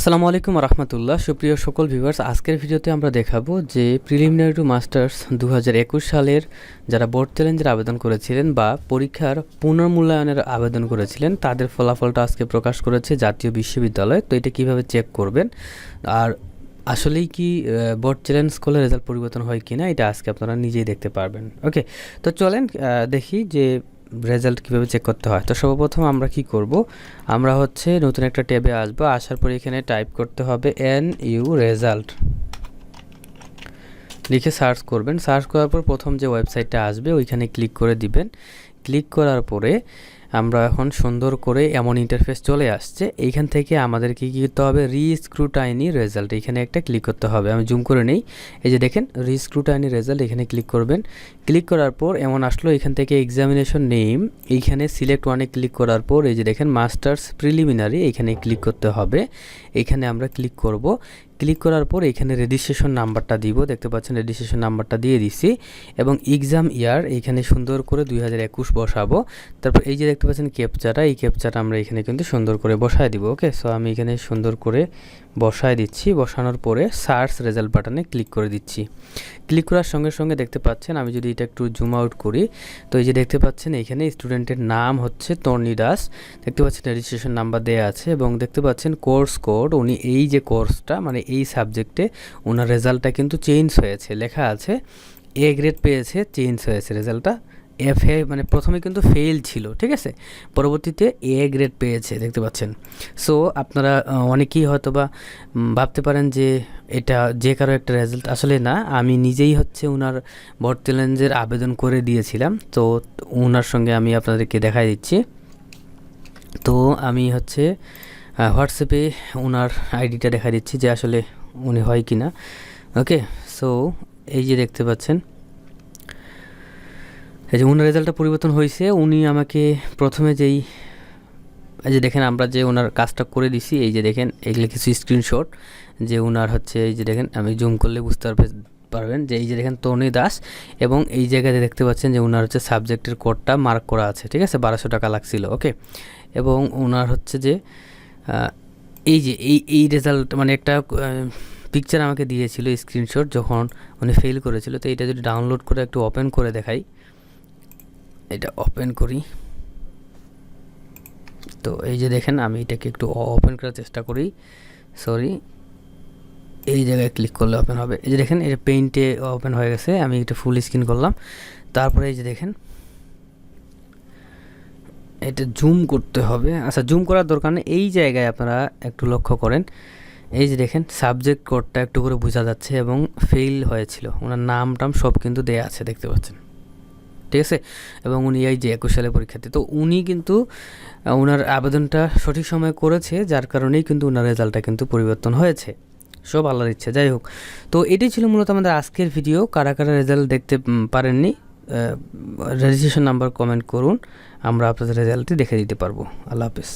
আসসালামু আলাইকুম রহমতুল্লাহ। সুপ্রিয় সকল ভিউয়ার্স আজকের ভিডিওতে আমরা দেখাবো যে প্রিলিমিনারি টু মাস্টার্স দু হাজার একুশ সালের যারা বোর্ড চ্যালেঞ্জের আবেদন করেছিলেন বা পরীক্ষার পুনর্মূল্যায়নের আবেদন করেছিলেন, তাদের ফলাফলটা আজকে প্রকাশ করেছে জাতীয় বিশ্ববিদ্যালয়। তো এটা কীভাবে চেক করবেন? আর আসলেই কি বোর্ড চ্যালেঞ্জ করলে রেজাল্ট পরিবর্তন হয় কি না এটা আজকে আপনারা নিজেই দেখতে পারবেন। ওকে তো চলেন দেখি যে রেজাল্ট কীভাবে চেক করতে হয়? তো সর্বপ্রথম আমরা কি করব? আমরা হচ্ছে নতুন একটা ট্যাবে আসব, আসার পরে এখানে টাইপ করতে হবে এন ইউ রেজাল্ট লিখে সার্চ করবেন। সার্চ করার পর প্রথম যে ওয়েবসাইটটা আসবে, ওইখানে ক্লিক করে দিবেন। ক্লিক করার পরে আমরা এখন সুন্দর করে এমন ইন্টারফেস চলে আসছে। এইখান থেকে আমাদেরকে কী করতে হবে? রিস্ক্রুটাইনি রেজাল্ট এখানে একটা ক্লিক করতে হবে। আমি জুম করে নেই। এই যে দেখেন রিস্ক্রুটাইনি রেজাল্ট এখানে ক্লিক করবেন। ক্লিক করার পর এমন আসলো, এখান থেকে এক্সামিনেশন নেম এইখানে সিলেক্ট ওয়ানে ক্লিক করার পর এই যে দেখেন মাস্টার্স প্রিলিমিনারি এখানে ক্লিক করতে হবে। এখানে আমরা ক্লিক করব। ক্লিক করার পর এখানে রেজিস্ট্রেশন নাম্বারটা দিব। দেখতে পাচ্ছেন রেজিস্ট্রেশন নাম্বারটা দিয়ে দিছি। এবং এক্সাম ইয়ার এখানে সুন্দর করে দুই হাজার একুশ বসাবো। তারপর এই যে দেখতে পাচ্ছেন ক্যাপচাটা এই ক্যাপচাটা আমরা এখানে কিন্তু সুন্দর করে বসায় দিব ওকে সো আমি এখানে সুন্দর করে বসায় দিচ্ছি। বসানোর পরে সার্চ রেজাল্ট বাটনে ক্লিক করে দিচ্ছি। ক্লিক করার সঙ্গে সঙ্গে দেখতে পাচ্ছেন, আমি যদি এটা একটু জুম আউট করি, তো এই যে দেখতে পাচ্ছেন, এখানে স্টুডেন্টের নাম হচ্ছে তর্ণী দাস। দেখতে পাচ্ছেন রেজিস্ট্রেশন নাম্বার দেওয়া আছে এবং দেখতে পাচ্ছেন কোর্স কোড উনি এই যে কোর্সটা মানে এই সাবজেক্টে ওনার রেজাল্টটা কিন্তু চেঞ্জ হয়েছে। লেখা আছে এ গ্রেড পেয়েছে চেঞ্জ হয়েছে রেজাল্টটা এফ এ মানে প্রথমে কিন্তু ফেল ছিল, ঠিক আছে? পরবর্তীতে এ গ্রেড পেয়েছে, দেখতে পাচ্ছেন। সো আপনারা অনেকেই হয়তো বা ভাবতে পারেন যে এটা যে কারও একটা রেজাল্ট আসলে না, আমি নিজেই হচ্ছে ওনার বট চ্যালেঞ্জের আবেদন করে দিয়েছিলাম। তো ওনার সঙ্গে আমি আপনাদেরকে দেখাই দিচ্ছি। তো, আমি হচ্ছে হোয়াটসঅ্যাপে ওনার আইডিটা দেখা দিচ্ছি যে আসলে উনি হয় কি না ওকে সো এই যে দেখতে পাচ্ছেন এই যে ওনার রেজাল্টটা পরিবর্তন হয়েছে, উনি আমাকে প্রথমে যেই, এই যে দেখেন আমরা যে ওনার কাজটা করে দিছি, এই যে দেখেন এগুলো কিছু স্ক্রিনশট যে ওনার হচ্ছে, এই যে দেখেন, আমি জুম করলে বুঝতে পারবে, পারবেন যে এই যে দেখেন তনি দাস এবং এই জায়গাতে দেখতে পাচ্ছেন যে ওনার হচ্ছে সাবজেক্টের কোডটা মার্ক করা আছে, ঠিক আছে? বারোশো টাকা লাগছিল ওকে এবং ওনার হচ্ছে যে এই যে, এই এই রেজাল্ট মানে একটা পিকচার আমাকে দিয়েছিল স্ক্রিনশট যখন উনি ফেল করেছিল, তো এটা যদি ডাউনলোড করে একটু ওপেন করে দেখাই। এটা ওপেন করি। তো এই যে দেখেন, আমি এটাকে একটু ওপেন করার চেষ্টা করি। সরি এই জায়গায় ক্লিক করলে ওপেন হবে। এই যে দেখেন এটা পেইন্টে ওপেন হয়ে গেছে, আমি এটা ফুল স্ক্রিন করলাম। তারপরে এই যে দেখেন, এটা জুম করতে হবে। আচ্ছা জুম করার দরকার নেই। এই জায়গায় আপনারা একটু লক্ষ্য করেন। এই যে দেখেন সাবজেক্ট কোডটা একটু করে বোঝা যাচ্ছে এবং ফেল হয়েছিল। ওনার নাম টাম সব কিন্তু দেয়া আছে, দেখতে পাচ্ছেন। ঠিক আছে এবং উনি এই যে একুশ সালে পরীক্ষার্থী। তো উনি কিন্তু ওনার আবেদনটা সঠিক সময়ে করেছে, যার কারণেই কিন্তু ওনার রেজাল্টটা কিন্তু পরিবর্তন হয়েছে। সব আল্লাহর ইচ্ছে, যাই হোক। তো এটাই ছিল মূলত আমাদের আজকের ভিডিও। কারা কারা রেজাল্ট দেখতে পারেননি রেজিস্ট্রেশন নাম্বার কমেন্ট করুন, আমরা আপনাদের রেজাল্টটি দেখে দিতে পারব। আল্লাহ হাফেজ।